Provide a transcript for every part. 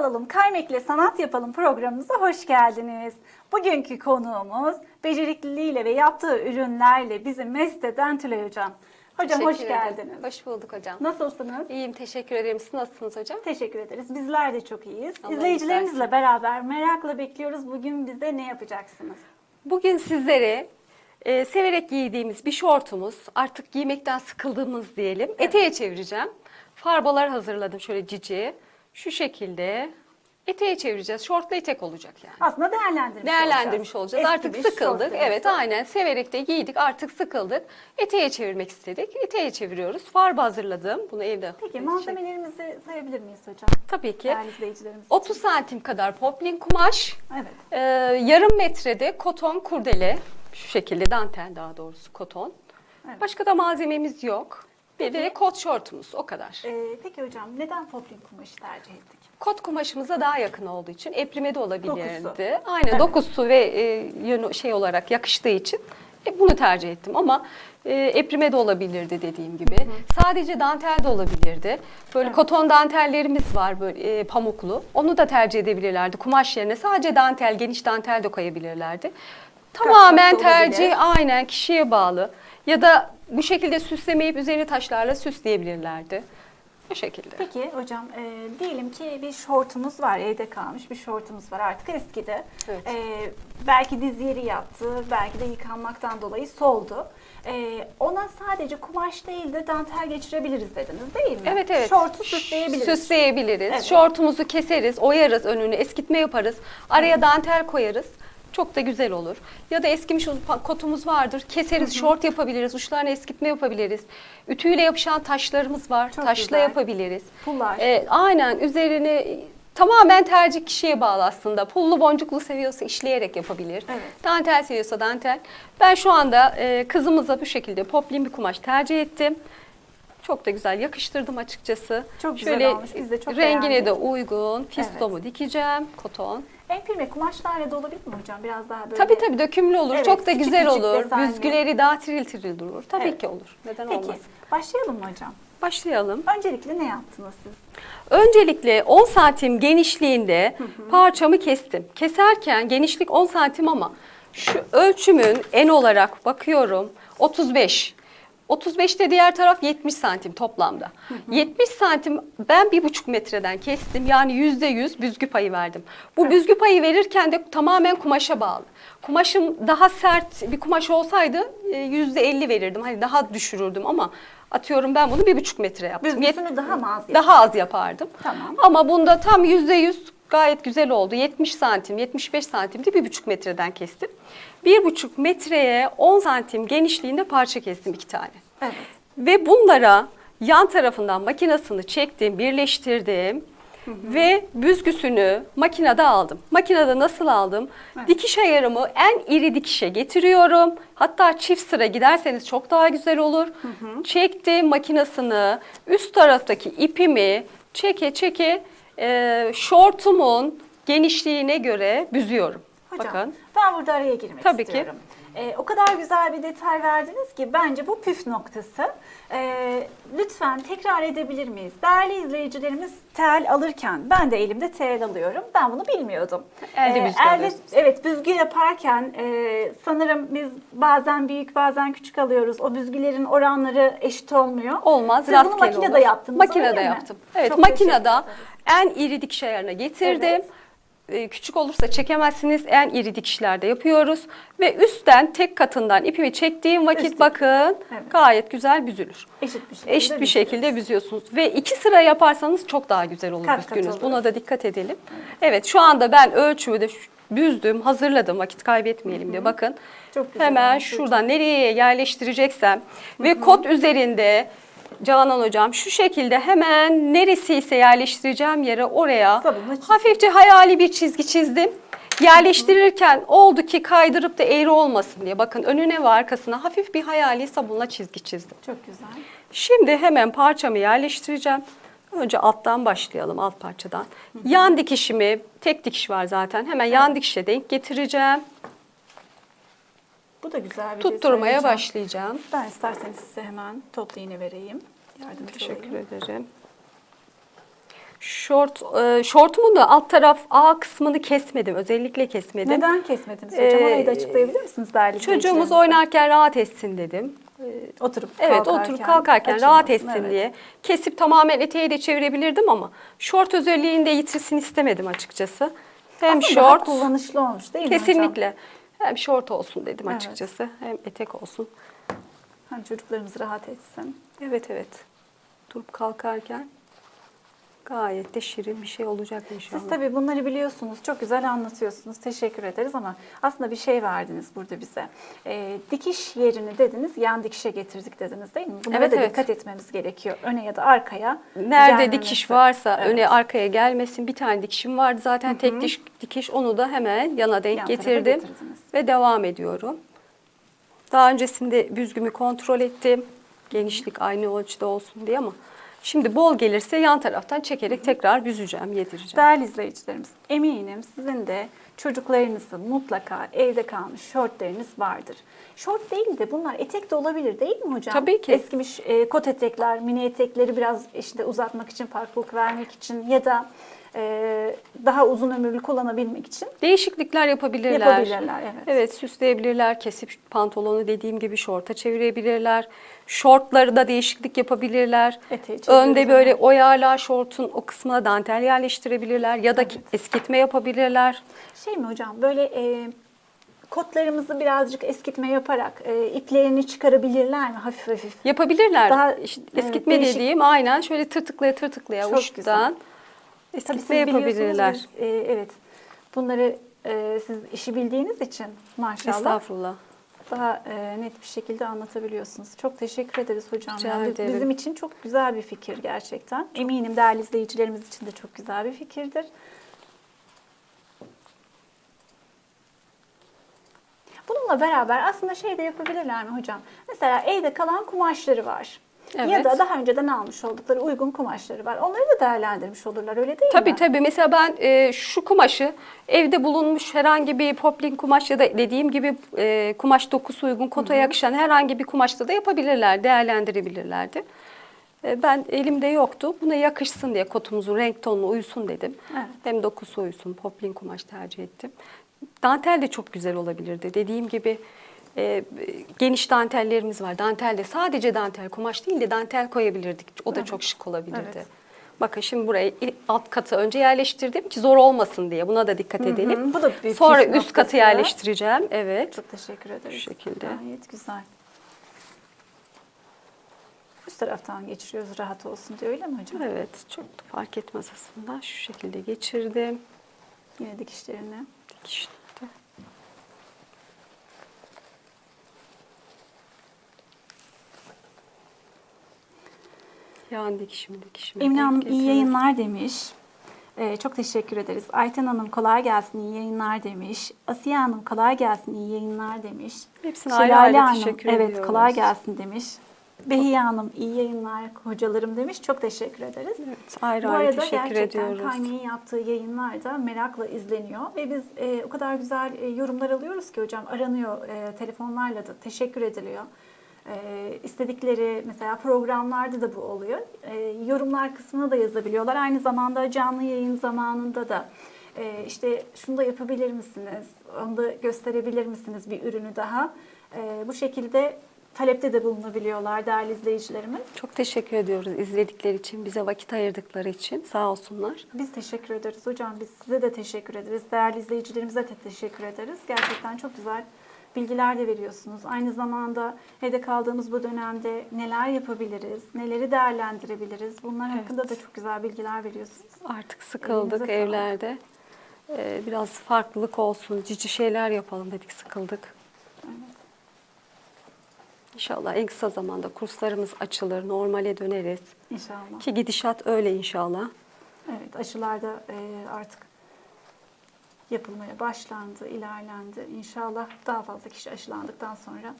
Evde kalalım, kaymekle sanat yapalım programımıza hoş geldiniz. Bugünkü konuğumuz becerikliliğiyle ve yaptığı ürünlerle bizi mest eden Tülay Hocam. Hocam hoş Teşekkür ederim. geldiniz. Hoş bulduk hocam. Nasılsınız? İyiyim teşekkür ederim. Siz nasılsınız hocam? Teşekkür ederiz. Bizler de çok iyiyiz. Allah İzleyicilerimizle istersen. beraber merakla bekliyoruz. Bugün bize ne yapacaksınız? Bugün sizlere e, severek giydiğimiz bir şortumuz, artık giymekten sıkıldığımız diyelim, eteğe çevireceğim. Farbalar hazırladım şöyle cici. Şu şekilde eteğe çevireceğiz. Şortlu etek olacak yani. Aslında değerlendirmiş, Değerlendirmiş olacağız. Eski Artık sıkıldık. Evet aynen. Severek de giydik. Artık sıkıldık. Eteğe çevirmek istedik. Eteğe çeviriyoruz. Farba hazırladım. Bunu evde. Peki malzemelerimizi sayabilir miyiz hocam? Tabii ki. Değerli izleyicilerimiz. 30 santim kadar poplin kumaş. Evet. Ee, yarım metrede koton kurdele. Şu şekilde dantel daha doğrusu koton. Evet. Başka da malzememiz yok. Bir de kot şortumuz o kadar. Ee, peki hocam neden poplin kumaşı tercih ettik? Kot kumaşımıza daha yakın olduğu için eprime de olabilirdi. Dokusu. Aynen Evet. dokusu ve e, yönü şey olarak yakıştığı için e, bunu tercih ettim ama e, eprime de olabilirdi dediğim gibi. Sadece dantel de olabilirdi. Böyle Evet. koton dantellerimiz var böyle e, pamuklu. Onu da tercih edebilirlerdi. Kumaş yerine sadece dantel, geniş dantel de koyabilirlerdi. Tamamen tercih aynen kişiye bağlı. Ya da bu şekilde süslemeyip üzerine taşlarla süsleyebilirlerdi. Bu şekilde. Peki hocam e, diyelim ki bir şortumuz var evde kalmış bir şortumuz var artık eskidi. Evet. E, belki diz yeri yaptı belki de yıkanmaktan dolayı soldu. E, ona sadece kumaş değil de dantel geçirebiliriz dediniz değil mi? Evet evet. Şortu süsleyebiliriz. Süsleyebiliriz. Evet. Şortumuzu keseriz, oyarız önünü, eskitme yaparız. Araya dantel koyarız. Çok da güzel olur. Ya da eskimiş kotumuz vardır. Keseriz, şort yapabiliriz. Uçlarına eskitme yapabiliriz. Ütüyle yapışan taşlarımız var. Çok Taşla güzel. yapabiliriz. Pullar. Ee, aynen üzerine tamamen tercih kişiye bağlı aslında. Pullu boncuklu seviyorsa işleyerek yapabilir. Evet. Dantel seviyorsa dantel. Ben şu anda e, kızımıza bu şekilde poplin bir kumaş tercih ettim. Çok da güzel yakıştırdım açıkçası. Çok güzel Şöyle olmuş, biz de çok rengine beğendik. de uygun fistomu dikeceğim. Koton. Empirme kumaşlarla da olabilir mi hocam? Biraz daha böyle. Tabii tabii dökümlü olur. Evet, çok da küçük güzel küçük olur. desenli. Büzgüleri daha tiril tiril durur. Tabii Evet. ki olur. Neden Peki olmaz? başlayalım mı hocam? Başlayalım. Öncelikle ne yaptınız siz? Öncelikle 10 santim genişliğinde parçamı kestim. Keserken genişlik 10 santim ama şu ölçümün en olarak bakıyorum 35. 35 de diğer taraf 70 santim toplamda. 70 santim ben bir buçuk metreden kestim. Yani yüzde yüz büzgü payı verdim. Bu büzgü payı verirken de tamamen kumaşa bağlı. Kumaşım daha sert bir kumaş olsaydı e, yüzde 50 verirdim. Hani daha düşürürdüm ama atıyorum ben bunu bir buçuk metre yaptım. Büzgüsünü daha mı az daha az yapardım. Tamam. Ama bunda tam yüzde yüz gayet güzel oldu. 70 santim, 75 santimdi bir buçuk metreden kestim. Bir buçuk metreye 10 santim genişliğinde parça kestim iki tane. Evet. Ve bunlara yan tarafından makinasını çektim, birleştirdim. Ve büzgüsünü makinede aldım. Makinede nasıl aldım? Dikiş ayarımı en iri dikişe getiriyorum. Hatta çift sıra giderseniz çok daha güzel olur. Çektim makinasını, üst taraftaki ipimi çeke çeke e, şortumun genişliğine göre büzüyorum. Hocam Bakın. ben burada araya girmek Tabii ki. istiyorum. Ee, o kadar güzel bir detay verdiniz ki bence bu püf noktası. Ee, lütfen tekrar edebilir miyiz? Değerli izleyicilerimiz tel alırken ben de elimde tel alıyorum. Ben bunu bilmiyordum. Elde büzgü elde. Evet büzgü yaparken e, sanırım biz bazen büyük bazen küçük alıyoruz. O büzgülerin oranları eşit olmuyor. Olmaz. Siz bunu makinede olur. yaptınız Makinede mi? yaptım. Evet Çok makinede en iri dikiş ayarına getirdim. Evet. Ee, Küçük olursa çekemezsiniz. En iri dikişlerde yapıyoruz. Ve üstten tek katından ipimi çektiğim vakit Üstteki. bakın Evet. gayet güzel büzülür. Eşit bir şekilde Eşit bir şekilde büzüyorsunuz. Ve iki sıra yaparsanız çok daha güzel olur Kat kat büzgünüz. olur. Buna da dikkat edelim. Evet şu anda ben ölçümü de büzdüm, hazırladım vakit kaybetmeyelim diye. Bakın Çok güzel hemen şuradan nereye yerleştireceksem ve kod üzerinde Canan hocam şu şekilde hemen neresiyse yerleştireceğim yere oraya Sabunla çizdim. hafifçe hayali bir çizgi çizdim. Yerleştirirken oldu ki kaydırıp da eğri olmasın diye. Bakın önüne ve arkasına hafif bir hayali sabunla çizgi çizdim. Çok güzel. Şimdi hemen parçamı yerleştireceğim. Önce alttan başlayalım, alt parçadan. Yan dikişimi, tek dikiş var zaten. Hemen yan dikişe denk getireceğim. Bu da güzel bir Tutturmaya detay başlayacağım. Ben isterseniz size hemen toplu iğne vereyim. Yardımcı Teşekkür olayım. ederim. Şort, e, şortumun da alt taraf A kısmını kesmedim. Özellikle kesmedim. Neden kesmediniz hocam? Orayı da Ee, açıklayabilir misiniz değerli Çocuğumuz oynarken rahat etsin dedim. Oturup Evet kalkarken, oturup kalkarken rahat etsin evet. diye. Kesip tamamen eteği de çevirebilirdim ama şort özelliğini de yitirsin istemedim açıkçası. Hem Aslında şort kullanışlı olmuş değil mi hocam? Hem şort olsun dedim Evet. açıkçası hem etek olsun. Hani çocuklarımız rahat etsin. Evet evet. Durup kalkarken gayet de şirin bir şey olacak inşallah. Siz tabii bunları biliyorsunuz, çok güzel anlatıyorsunuz. Teşekkür ederiz ama aslında bir şey verdiniz burada bize. Ee, dikiş yerini dediniz, yan dikişe getirdik dediniz değil mi? Bunlara Evet, da evet. dikkat etmemiz gerekiyor. Öne ya da arkaya. Nerede gelmemesi. dikiş varsa Evet. öne arkaya gelmesin. Bir tane dikişim vardı zaten tek diş, dikiş onu da hemen yana denk Yan getirdim ve devam ediyorum. Daha öncesinde büzgümü kontrol ettim. Genişlik aynı ölçüde olsun diye ama şimdi bol gelirse yan taraftan çekerek tekrar büzeceğim, yedireceğim. Değerli izleyicilerimiz, eminim sizin de çocuklarınızın mutlaka evde kalmış şortlarınız vardır. Şort değil de bunlar etek de olabilir değil mi hocam? Tabii ki. Eskimiş e, kot etekler, mini etekleri biraz işte uzatmak için, farklılık vermek için ya da e, daha uzun ömürlü kullanabilmek için Değişiklikler yapabilirler. yapabilirler. Evet. Evet süsleyebilirler. Kesip pantolonu dediğim gibi şorta çevirebilirler. Şortları da değişiklik yapabilirler. Eteği Önde böyle oyarlar şortun o kısmına dantel yerleştirebilirler ya da eskitme yapabilirler. Şey mi hocam böyle e, kotlarımızı birazcık eskitme yaparak e, iplerini çıkarabilirler mi hafif hafif? Yapabilirler. Daha, İşte evet, eskitme değişik- dediğim aynen şöyle tırtıklaya tırtıklaya Çok uçtan güzel. Eskitme Tabii siz biliyorsunuz yapabilirler. biz, e, evet bunları e, siz işi bildiğiniz için maşallah Estağfurullah. daha e, net bir şekilde anlatabiliyorsunuz. Çok teşekkür ederiz hocam. Rica Yani ederim. Bizim için çok güzel bir fikir gerçekten. Eminim değerli izleyicilerimiz için de çok güzel bir fikirdir. Bununla beraber aslında şey de yapabilirler mi hocam? Mesela evde kalan kumaşları var. Ya Evet. da daha önceden almış oldukları uygun kumaşları var. Onları da değerlendirmiş olurlar öyle değil Tabii mi? tabii. Mesela ben e, şu kumaşı evde bulunmuş herhangi bir poplin kumaş ya da dediğim gibi e, kumaş dokusu uygun kota yakışan herhangi bir kumaşta da yapabilirler, değerlendirebilirlerdi. E, ben elimde yoktu. Buna yakışsın diye kotumuzun renk tonuna uysun dedim. Evet. Hem dokusu uysun, poplin kumaş tercih ettim. Dantel de çok güzel olabilirdi. Dediğim gibi e, geniş dantellerimiz var. Dantel de sadece dantel kumaş değil de dantel koyabilirdik. O da Evet. çok şık olabilirdi. Evet. Bakın şimdi burayı alt katı önce yerleştirdim ki zor olmasın diye. Buna da dikkat edelim. Bu da bir Sonra üst katı yerleştireceğim. Evet. Çok teşekkür ederiz. Şu şekilde. Gayet güzel. Üst taraftan geçiriyoruz rahat olsun diye öyle mi hocam? Evet. Çok da fark etmez aslında. Şu şekilde geçirdim. Yine dikişlerini. İşte. Yan dikişimi dikişimi. Emine Hanım iyi yayınlar demiş. Ee, çok teşekkür ederiz. Ayten Hanım kolay gelsin iyi yayınlar demiş. Asiye Hanım kolay gelsin iyi yayınlar demiş. Hepsine ayrı ayrı Hanım teşekkür evet ediyoruz. kolay gelsin demiş. Behiye Hanım iyi yayınlar hocalarım demiş. Çok teşekkür ederiz. Evet, ayrı Bu ayrı arada teşekkür gerçekten ediyoruz. Yaptığı yayınlar da merakla izleniyor ve biz e, o kadar güzel e, yorumlar alıyoruz ki hocam aranıyor e, telefonlarla da teşekkür ediliyor. E, istedikleri mesela programlarda da bu oluyor. E, yorumlar kısmına da yazabiliyorlar. Aynı zamanda canlı yayın zamanında da e, işte şunu da yapabilir misiniz? Onu da gösterebilir misiniz bir ürünü daha? E, bu şekilde talepte de bulunabiliyorlar değerli izleyicilerimiz. Çok teşekkür ediyoruz izledikleri için, bize vakit ayırdıkları için. Sağ olsunlar. Biz teşekkür ederiz hocam. Biz size de teşekkür ederiz. Değerli izleyicilerimize de teşekkür ederiz. Gerçekten çok güzel bilgiler de veriyorsunuz. Aynı zamanda evde kaldığımız bu dönemde neler yapabiliriz, neleri değerlendirebiliriz bunlar hakkında da çok güzel bilgiler veriyorsunuz. Artık sıkıldık Elinize evlerde. Ee, biraz farklılık olsun, cici şeyler yapalım dedik, sıkıldık. İnşallah en kısa zamanda kurslarımız açılır, normale döneriz. İnşallah. Ki gidişat öyle inşallah. Evet aşılar da e, artık yapılmaya başlandı, ilerlendi. İnşallah daha fazla kişi aşılandıktan sonra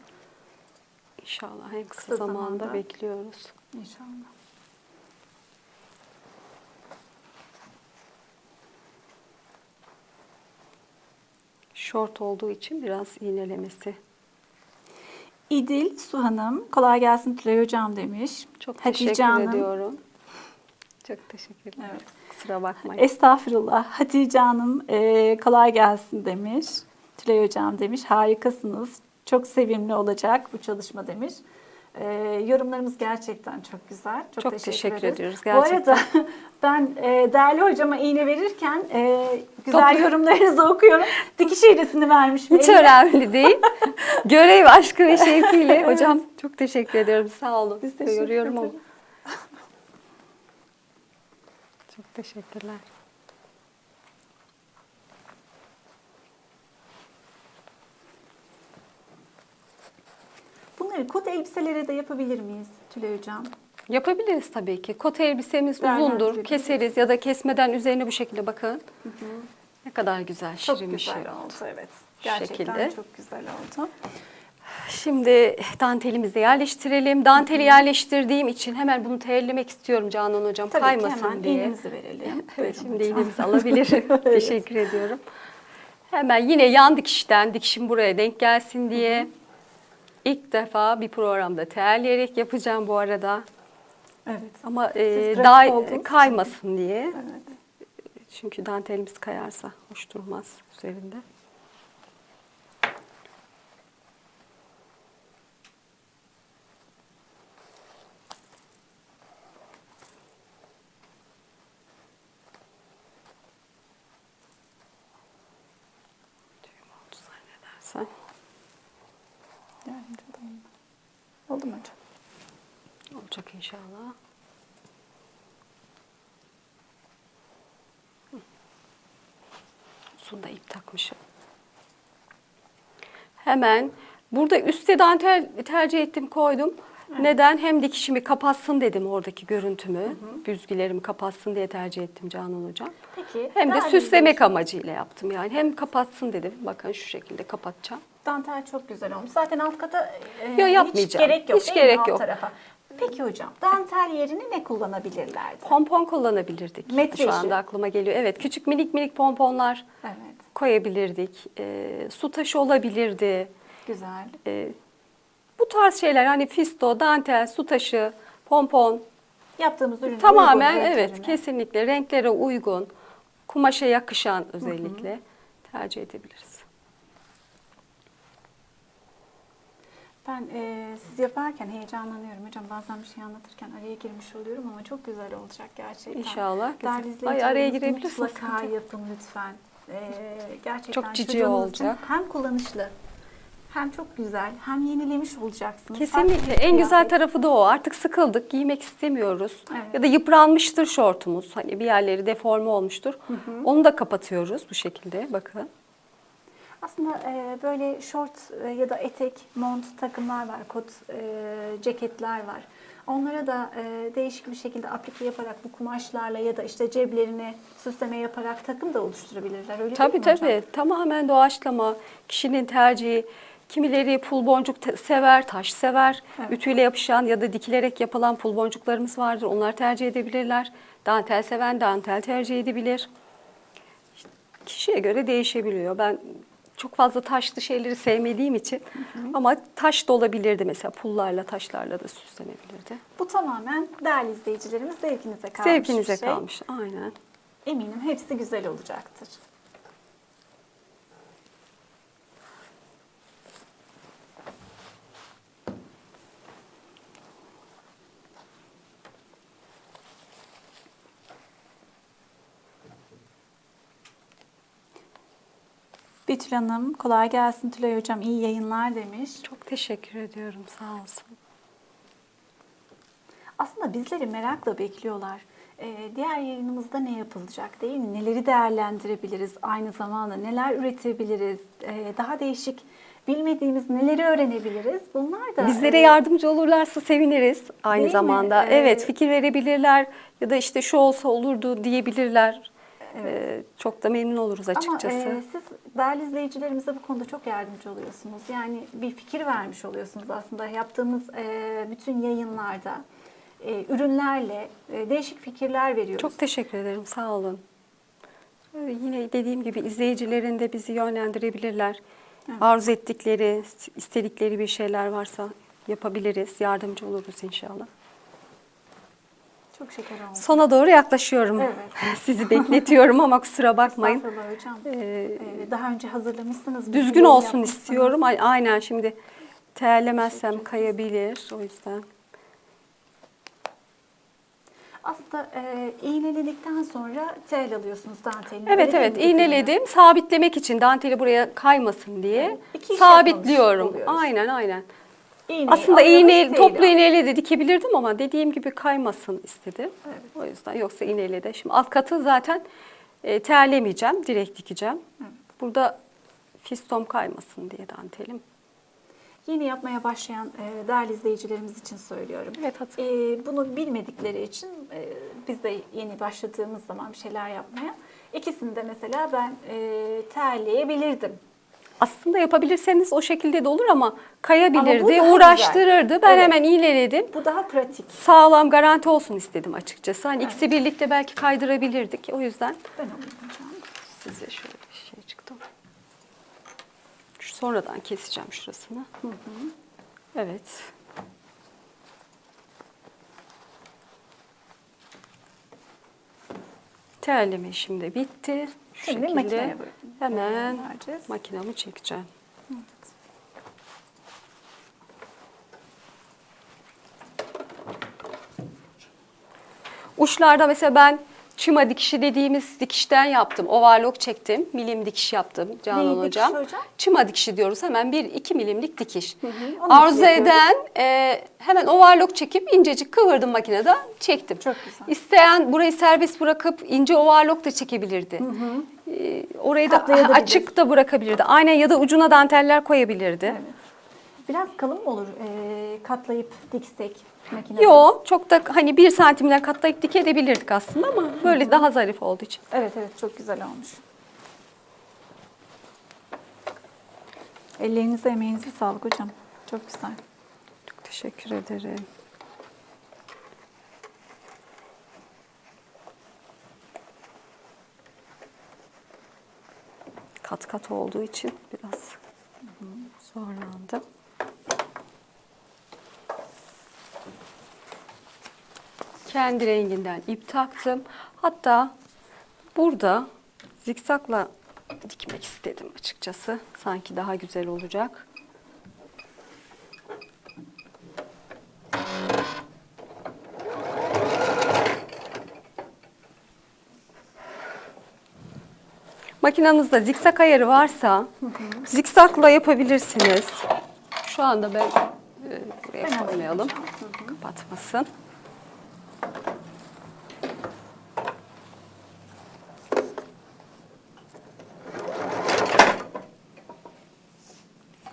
İnşallah en kısa, Kısa zamanda, zamanda. bekliyoruz. inşallah. Şort olduğu için biraz iğnelemesi. İdil Su Hanım kolay gelsin Tülay Hocam demiş. Çok Hatice teşekkür Hanım, ediyorum. Çok teşekkürler. Evet. Kusura bakmayın. Estağfurullah. Hatice Hanım e, kolay gelsin demiş. Tülay Hocam demiş harikasınız. Çok sevimli olacak bu çalışma demiş. E, yorumlarımız gerçekten çok güzel. Çok, Çok teşekkür, teşekkür ederiz. ediyoruz, Bu arada ben e, değerli hocama iğne verirken e, güzel Toplu- yorumlarınızı okuyorum. Dikiş iğnesini vermişim. Hiç eline. önemli değil. Görev aşkı ve şevkiyle. Hocam çok teşekkür ediyorum. Sağ olun. Biz teşekkür ederiz. Çok teşekkürler. Bunları kot elbiselere de yapabilir miyiz Tülay Hocam? Yapabiliriz tabii ki. Kot elbisemiz uzundur. Keseriz ya da kesmeden üzerine bu şekilde bakın. Ne kadar güzel, Çok şirin bir şey güzel oldu. oldu evet. Gerçekten şekilde. çok güzel oldu. Şimdi dantelimizi yerleştirelim. Danteli yerleştirdiğim için hemen bunu terlemek istiyorum Canan Hocam. Tabii Kaymasın ki hemen diye. iğnemizi verelim. Evet, Buyurun şimdi hocam. iğnemizi alabilirim. Teşekkür ediyorum. Hemen yine yan dikişten dikişim buraya denk gelsin diye ilk defa bir programda terleyerek yapacağım bu arada. Evet. Ama Siz e, pratik daha olduğunuz kaymasın diye. Evet. Çünkü dantelimiz kayarsa hoş durmaz üzerinde. Düğüm oldu zannedersem. Yardımcı olayım. Oldu mu hocam? Olacak inşallah. Hı. Sunda ip takmışım. Hemen burada üstte dantel tercih ettim koydum. Neden? Hem dikişimi kapatsın dedim oradaki görüntümü. Büzgülerimi kapatsın diye tercih ettim Canan Hocam. Peki. Hem de süslemek amacıyla yaptım yani. Hem kapatsın dedim. Bakın şu şekilde kapatacağım. Dantel çok güzel olmuş. Zaten alt kata e, Yo, hiç yapmayacağım. gerek yok. Hiç değil mi gerek alt yok. Tarafa. Peki hocam dantel yerine ne kullanabilirlerdi? Pompon kullanabilirdik. Metre Şu işi. anda aklıma geliyor. Evet küçük minik minik pomponlar. Evet. koyabilirdik. Ee, su taşı olabilirdi. Güzel. Ee, bu tarz şeyler hani fisto, dantel, su taşı, pompon Yaptığımız ürün tamamen evet kesinlikle renklere uygun, kumaşa yakışan özellikle tercih edebiliriz. Ben e, siz yaparken heyecanlanıyorum hocam. Bazen bir şey anlatırken araya girmiş oluyorum ama çok güzel olacak gerçekten. İnşallah. Değerli Ay, araya girebilirsin, Mutlaka yapın lütfen. E, gerçekten Çok cici olacak. hem kullanışlı hem çok güzel hem yenilemiş olacaksınız. Kesinlikle. En güzel kıyafet. tarafı da o. Artık sıkıldık, giymek istemiyoruz. Evet. Ya da yıpranmıştır şortumuz. Hani bir yerleri deforme olmuştur. Onu da kapatıyoruz bu şekilde. Bakın. Aslında e, böyle şort e, ya da etek, mont takımlar var, kot e, ceketler var. Onlara da e, değişik bir şekilde aplike yaparak bu kumaşlarla ya da işte ceblerine süsleme yaparak takım da oluşturabilirler. Öyle Tabii tabii. hocam? Tamamen doğaçlama. Kişinin tercihi. Kimileri pul boncuk sever, taş sever. Evet. Ütüyle yapışan ya da dikilerek yapılan pul boncuklarımız vardır. Onlar tercih edebilirler. Dantel seven dantel tercih edebilir. İşte kişiye göre değişebiliyor. Ben çok fazla taşlı şeyleri sevmediğim için ama taş da olabilirdi mesela pullarla taşlarla da süslenebilirdi. Bu tamamen değerli izleyicilerimiz zevkinize kalmış Zevkinize bir şey. kalmış. Aynen. Eminim hepsi güzel olacaktır. Betül Hanım kolay gelsin Tülay Hocam iyi yayınlar demiş. Çok teşekkür ediyorum. Sağ olsun. Aslında bizleri merakla bekliyorlar. Ee, diğer yayınımızda ne yapılacak değil mi? Neleri değerlendirebiliriz aynı zamanda? Neler üretebiliriz? Ee, daha değişik bilmediğimiz neleri öğrenebiliriz? Bunlar da Bizlere e, yardımcı olurlarsa seviniriz aynı Değil mi? zamanda. Ee, evet fikir verebilirler ya da işte şu olsa olurdu diyebilirler. Ee, çok da memnun oluruz açıkçası. Ama e, siz değerli izleyicilerimize bu konuda çok yardımcı oluyorsunuz. Yani bir fikir vermiş oluyorsunuz aslında yaptığımız e, bütün yayınlarda. e, ürünlerle e, değişik fikirler veriyoruz. Çok teşekkür ederim. Sağ olun. Ee, yine dediğim gibi izleyicilerin de bizi yönlendirebilirler. Arzu ettikleri, istedikleri bir şeyler varsa yapabiliriz. Yardımcı oluruz inşallah. Çok şeker olmuş. Sona doğru yaklaşıyorum. Evet. Sizi bekletiyorum ama kusura bakmayın. Estağfurullah hocam. Ee, Ee, daha önce hazırlamışsınız. bir Düzgün olsun istiyorum. Ay- Aynen şimdi terlemezsem kayabilir. O yüzden. Aslında e, iğneledikten sonra tel alıyorsunuz dantelini. Evet evet iğneledim. Sabitlemek için danteli buraya kaymasın diye iş sabitliyorum. Aynen aynen. İğneyi Aslında iğne toplu iğneyle de dikebilirdim ama dediğim gibi kaymasın istedim. Evet. O yüzden yoksa iğneyle de. Şimdi alt katı zaten e, terlemeyeceğim. Direkt dikeceğim. Burada fistom kaymasın diye dantelim. Yeni yapmaya başlayan e, değerli izleyicilerimiz için söylüyorum. Evet, hatır- E, bunu bilmedikleri için e, biz de yeni başladığımız zaman bir şeyler yapmaya ikisini de mesela ben e, terleyebilirdim. Aslında yapabilirseniz o şekilde de olur ama Ama kayabilirdi, daha uğraştırırdı. Ben Evet. hemen iğneledim. Bu daha pratik. Sağlam garanti olsun istedim açıkçası. Hani ikisi birlikte belki kaydırabilirdik. O yüzden Ben hocam. size şöyle bir şey çıktı. Şu sonradan keseceğim şurasını. Evet. Terleme işim de bitti. Şimdi makineye bırakın. hemen Vereceğiz. makinamı çekeceğim. Uçlarda mesela ben çıma dikişi dediğimiz dikişten yaptım. Overlock çektim. Milim dikiş yaptım Canan Neyi hocam. hocam? Çıma dikişi diyoruz. Hemen 1-2 milimlik dikiş. Onu Arzu nasıl yapıyoruz? eden e, hemen overlock çekip incecik kıvırdım makinede çektim. Çok güzel. İsteyen burayı serbest bırakıp ince overlock da çekebilirdi. E, orayı da açık da bırakabilirdi. Aynen ya da ucuna danteller koyabilirdi. Evet. Biraz kalın mı olur e, katlayıp diksek makinede? Yo çok da hani bir santimler katlayıp dikebilirdik aslında ama böyle daha zarif olduğu için. Evet evet çok güzel olmuş. Ellerinize emeğinize sağlık hocam. Çok güzel. Çok teşekkür ederim. Kat kat olduğu için biraz zorlandım. Kendi renginden ip taktım. Hatta burada zikzakla dikmek istedim açıkçası. Sanki daha güzel olacak. Makinenizde zikzak ayarı varsa zikzakla yapabilirsiniz. Şu anda ben e, buraya Ben koymayalım. hocam. Kapatmasın.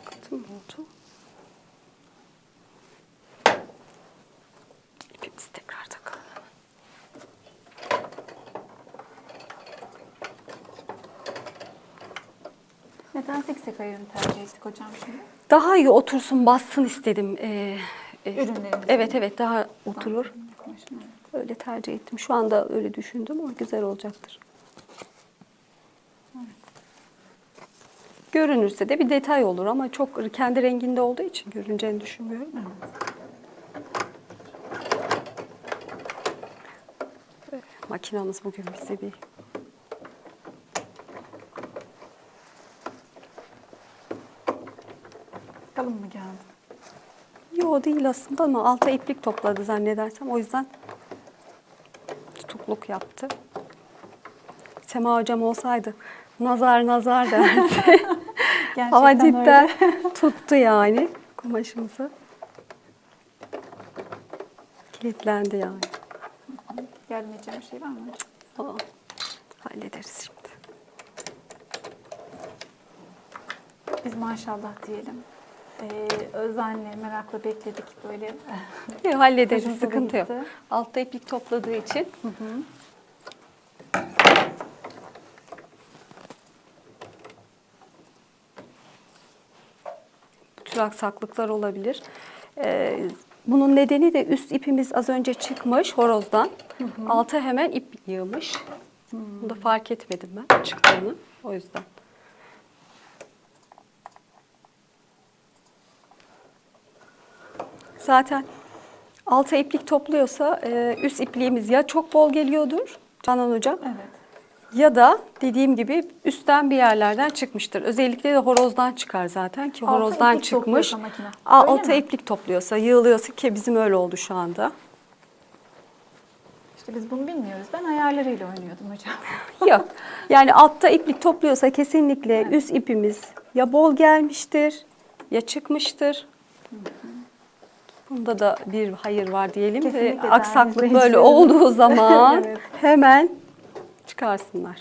Katım oldu. İpimizi tekrar takalım. Neden siksek ayarını tercih ettik hocam şimdi? Daha iyi otursun, bassın istedim. Ee, e, Ürünlerimiz. Evet evet daha oturur. Öyle tercih ettim. Şu anda öyle düşündüm ama güzel olacaktır. Görünürse de bir detay olur ama çok kendi renginde olduğu için görüneceğini düşünmüyorum. Makinamız bugün bize bir Kalın mı geldi? Yo değil aslında ama alta iplik topladı zannedersem. O yüzden tutukluk yaptı. Sema hocam olsaydı nazar nazar derdi. ama cidden öyle. tuttu yani kumaşımızı. Kilitlendi yani. Yardım edeceğim bir şey var mı? Aa, hallederiz şimdi. Biz maşallah diyelim. Ee, özenle, merakla bekledik böyle. Yo, hallederiz sıkıntı yok. Altta iplik topladığı için. Bu tür aksaklıklar olabilir. Ee, bunun nedeni de üst ipimiz az önce çıkmış horozdan. Alta hemen ip yığmış. Bunu da fark etmedim ben çıktığını. O yüzden. Zaten Alta iplik topluyorsa e, üst ipliğimiz ya çok bol geliyordur Canan Hocam Evet. ya da dediğim gibi üstten bir yerlerden çıkmıştır. Özellikle de horozdan çıkar zaten ki Alta horozdan iplik çıkmış. topluyorsa makine. Aa, Öyle Alta mi? iplik topluyorsa, yığılıyorsa ki bizim öyle oldu şu anda. İşte biz bunu bilmiyoruz. Ben ayarlarıyla oynuyordum hocam. Yok. Yani altta iplik topluyorsa kesinlikle üst ipimiz ya bol gelmiştir ya çıkmıştır. Bunda da bir hayır var diyelim Kesinlikle aksaklık böyle olduğu zaman Evet. hemen çıkarsınlar.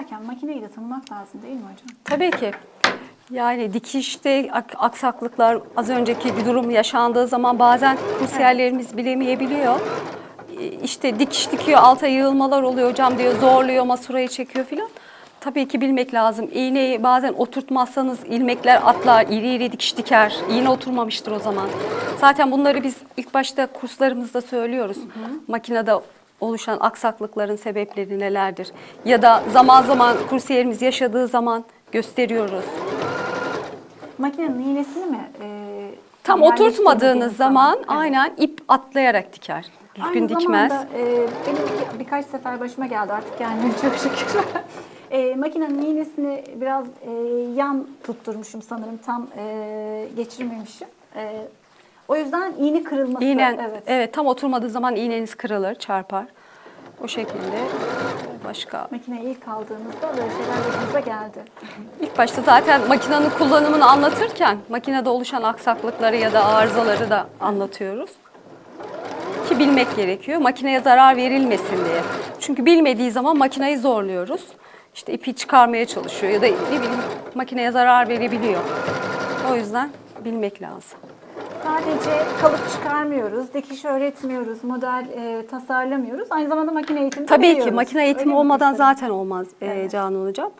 Dikerken makineyi de tanımak lazım değil mi hocam? Tabii ki. Yani dikişte ak- aksaklıklar az önceki bir durum yaşandığı zaman bazen kursiyerlerimiz bilemeyebiliyor. İşte dikiş dikiyor alta yığılmalar oluyor hocam diyor zorluyor masurayı çekiyor filan. Tabii ki bilmek lazım. İğneyi bazen oturtmazsanız ilmekler atlar, iri iri dikiş diker. İğne oturmamıştır o zaman. Zaten bunları biz ilk başta kurslarımızda söylüyoruz. Makinede oluşan aksaklıkların sebepleri nelerdir? Ya da zaman zaman kursiyerimiz yaşadığı zaman gösteriyoruz. Makinenin iğnesini mi? e, Tam oturtmadığınız zaman aynen ip atlayarak diker. Düzgün Aynı dikmez. zamanda e, benim bir- birkaç sefer başıma geldi artık gelmiyor çok şükür. e, makinenin iğnesini biraz e, yan tutturmuşum sanırım tam e, geçirmemişim. E, o yüzden iğne kırılması. İğnen, evet. evet. tam oturmadığı zaman iğneniz kırılır, çarpar. O şekilde başka. Makineye ilk aldığımızda böyle şeyler başımıza geldi. İlk başta zaten makinenin kullanımını anlatırken makinede oluşan aksaklıkları ya da arızaları da anlatıyoruz. Ki bilmek gerekiyor. Makineye zarar verilmesin diye. Çünkü bilmediği zaman makineyi zorluyoruz. İşte ipi çıkarmaya çalışıyor ya da ne bileyim makineye zarar verebiliyor. O yüzden bilmek lazım. Sadece kalıp çıkarmıyoruz, dikiş öğretmiyoruz, model e, tasarlamıyoruz. Aynı zamanda makine eğitimi de Tabii ki veriyoruz. makine Öyle eğitimi mi olmadan zaten olmaz e, Evet. Canan Hocam.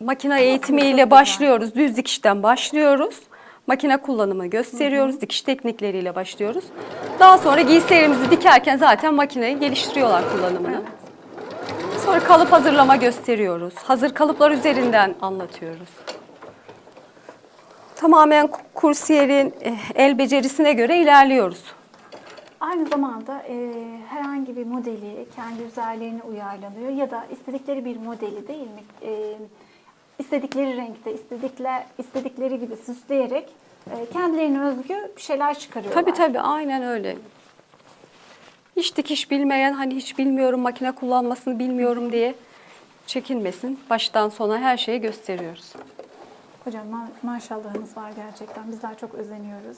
Makine eğitimiyle başlıyoruz, düz dikişten başlıyoruz. Makine kullanımı gösteriyoruz, dikiş teknikleriyle başlıyoruz. Daha sonra giysilerimizi dikerken zaten makineyi geliştiriyorlar kullanımını. Sonra kalıp hazırlama gösteriyoruz. Hazır kalıplar üzerinden anlatıyoruz. Tamamen ku- kursiyerin eh, el becerisine göre ilerliyoruz. Aynı zamanda e, herhangi bir modeli kendi üzerlerine uyarlanıyor ya da istedikleri bir modeli değil mi? E, istedikleri renkte, istedikler, istedikleri gibi süsleyerek e, kendilerine özgü bir şeyler çıkarıyorlar. Tabii tabii aynen öyle. Hiç dikiş bilmeyen hani hiç bilmiyorum makine kullanmasını bilmiyorum diye çekinmesin. Baştan sona her şeyi gösteriyoruz. Hocam ma- maşallahınız var gerçekten. Bizler çok özeniyoruz.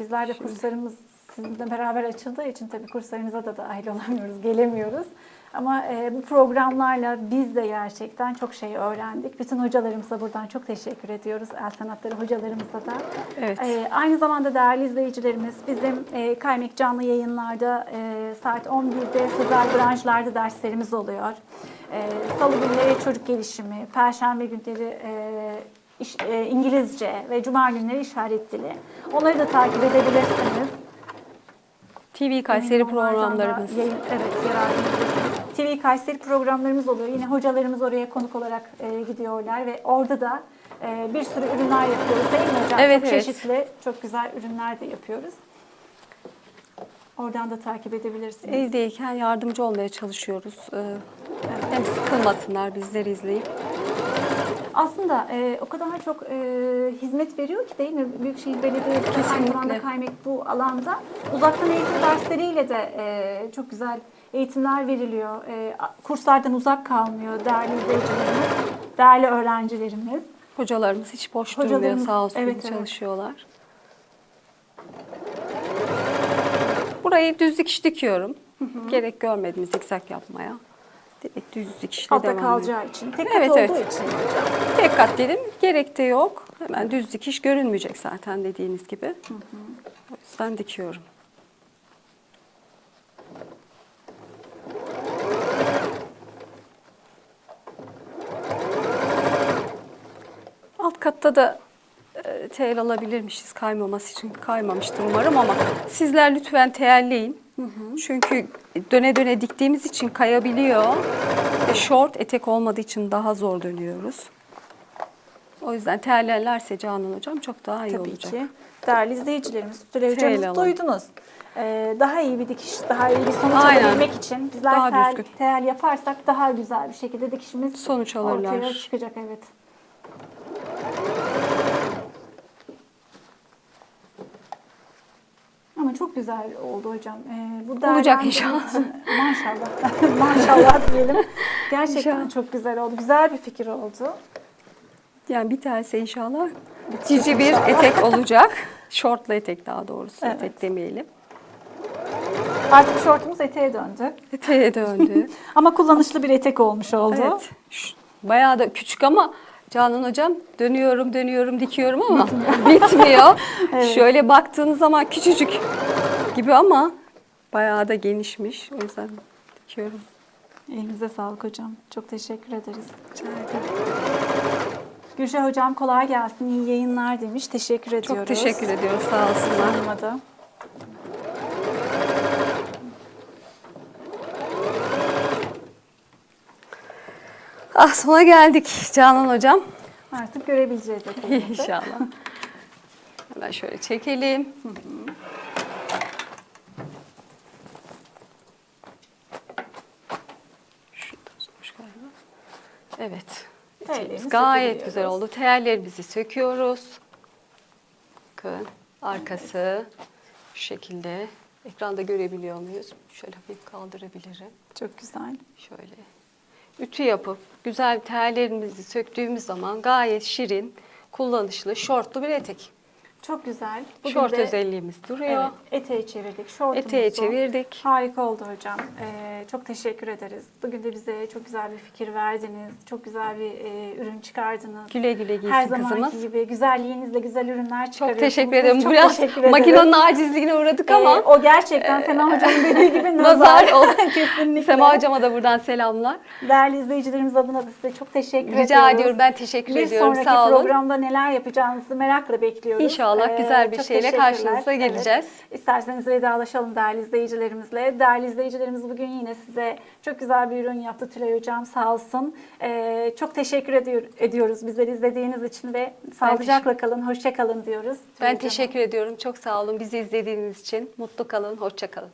Bizler de kurslarımız sizinle beraber açıldığı için tabii kurslarınıza da dahil olamıyoruz, gelemiyoruz. Ama e, bu programlarla biz de gerçekten çok şey öğrendik. Bütün hocalarımıza buradan çok teşekkür ediyoruz. El sanatları hocalarımıza da. Evet. E, aynı zamanda değerli izleyicilerimiz bizim e, Kaymek canlı yayınlarda e, saat 11'de sözel branşlarda derslerimiz oluyor. E, Salı günleri çocuk gelişimi, Perşembe günleri e, iş- e, İngilizce ve Cuma günleri işaret dili. Onları da takip edebilirsiniz. TV Kayseri programlarımız. Yayın, evet, yararlanabilirsiniz. TV Kayseri programlarımız oluyor. Yine hocalarımız oraya konuk olarak e, gidiyorlar ve orada da e, bir sürü ürünler yapıyoruz değil mi hocam? Evet, çok evet. çeşitli, çok güzel ürünler de yapıyoruz. Oradan da takip edebilirsiniz. Evdeyken yardımcı olmaya çalışıyoruz. Ee, Hem sıkılmasınlar bizleri izleyip. Aslında e, o kadar çok e, hizmet veriyor ki değil mi? Büyükşehir Belediyesi aynı zamanda kaymak bu alanda. Uzaktan eğitim dersleriyle de e, çok güzel eğitimler veriliyor. E, kurslardan uzak kalmıyor değerli izleyicilerimiz, değerli öğrencilerimiz. Hocalarımız hiç boş durmuyor Hocalarımız, sağ olsun evet, evet. çalışıyorlar. Burayı düz dikiş dikiyorum. Gerek görmedim zikzak yapmaya. Direkt düz dikişle Altta devam ediyorum. kalacağı için. Tek Evet, evet. olduğu için. Tek kat dedim. Gerek de yok. Hemen düz dikiş görünmeyecek zaten dediğiniz gibi. O yüzden dikiyorum. Alt katta da e, tel alabilirmişiz kaymaması için. Kaymamıştır umarım ama sizler lütfen teelleyin. Çünkü döne döne diktiğimiz için kayabiliyor. Ve short etek olmadığı için daha zor dönüyoruz. O yüzden terlerlerse Canan Hocam çok daha iyi Tabii olacak. ki. Değerli izleyicilerimiz, Tülay alalım. duydunuz. Ee, daha iyi bir dikiş, daha iyi bir sonuç Aynen. alabilmek için bizler Daha tel, düzgün. tel yaparsak daha güzel bir şekilde dikişimiz Sonuç alırlar. ortaya çıkacak. Evet. Ama çok güzel oldu hocam. Ee, bu Olacak inşallah. maşallah. maşallah diyelim. Gerçekten İnşallah. çok güzel oldu. Güzel bir fikir oldu. Yani bir terse inşallah cici bir etek olacak. Şortlu etek daha doğrusu. Evet. Etek demeyelim. Artık şortumuz eteğe döndü. Eteğe döndü. Ama kullanışlı bir etek olmuş oldu. evet. Bayağı da küçük ama Canan Hocam dönüyorum dönüyorum dikiyorum ama bitmiyor. Evet. Şöyle baktığınız zaman küçücük gibi ama bayağı da genişmiş. O yüzden dikiyorum. Elinize sağlık hocam. Çok teşekkür ederiz. Gülşah hocam kolay gelsin. iyi yayınlar demiş. Teşekkür ediyoruz. Çok teşekkür ediyoruz sağ olsunlar. Tanımadı. Ah sona geldik Canan Hocam. Artık görebileceğiz eteğimizi. İnşallah. Hemen şöyle çekelim. Şurada Gayet güzel oldu. Tellerimizi söküyoruz. Bakın arkası şu şekilde. Ekranda görebiliyor muyuz? Şöyle hafif kaldırabilirim. Çok güzel. Şöyle ütü yapıp güzel tellerimizi söktüğümüz zaman gayet şirin, kullanışlı, şortlu bir etek. Çok güzel. Bugün Şort de- özelliğimiz duruyor. Evet, eteği çevirdik. Şortumuzu. Eteğe çevirdik. Harika oldu hocam. Ee, çok teşekkür ederiz. Bugün de bize çok güzel bir fikir verdiniz. Çok güzel bir e, ürün çıkardınız. Güle güle giysin Her zamanki kızımız. gibi güzelliğinizle güzel ürünler Çok çıkarıyorsunuz. teşekkür Biz ederim. Çok Biraz teşekkür ederiz. makinenin acizliğine uğradık Ee, ama o gerçekten Sema Hocam'ın dediği gibi nazar nazar. Kesinlikle. Sema Hocama da buradan selamlar. Değerli izleyicilerimiz adına da size çok teşekkür ediyoruz. Rica ediyorum. Ben teşekkür bir ediyorum. sonraki Sağ olun. programda neler yapacağınızı merakla bekliyoruz. Ee, İnşallah güzel bir şeyle karşınıza geleceğiz. Evet. İsterseniz vedalaşalım değerli izleyicilerimizle. Değerli izleyicilerimiz bugün yine size çok güzel bir ürün yaptı Tülay Hocam sağ olsun. Ee, çok teşekkür ediyor, ediyoruz bizleri izlediğiniz için ve sağlıcakla kalın, hoşça kalın diyoruz. Tülay Ben Hocam'a. teşekkür ediyorum. Çok sağ olun. Bizi izlediğiniz için. Mutlu kalın. Hoşça kalın.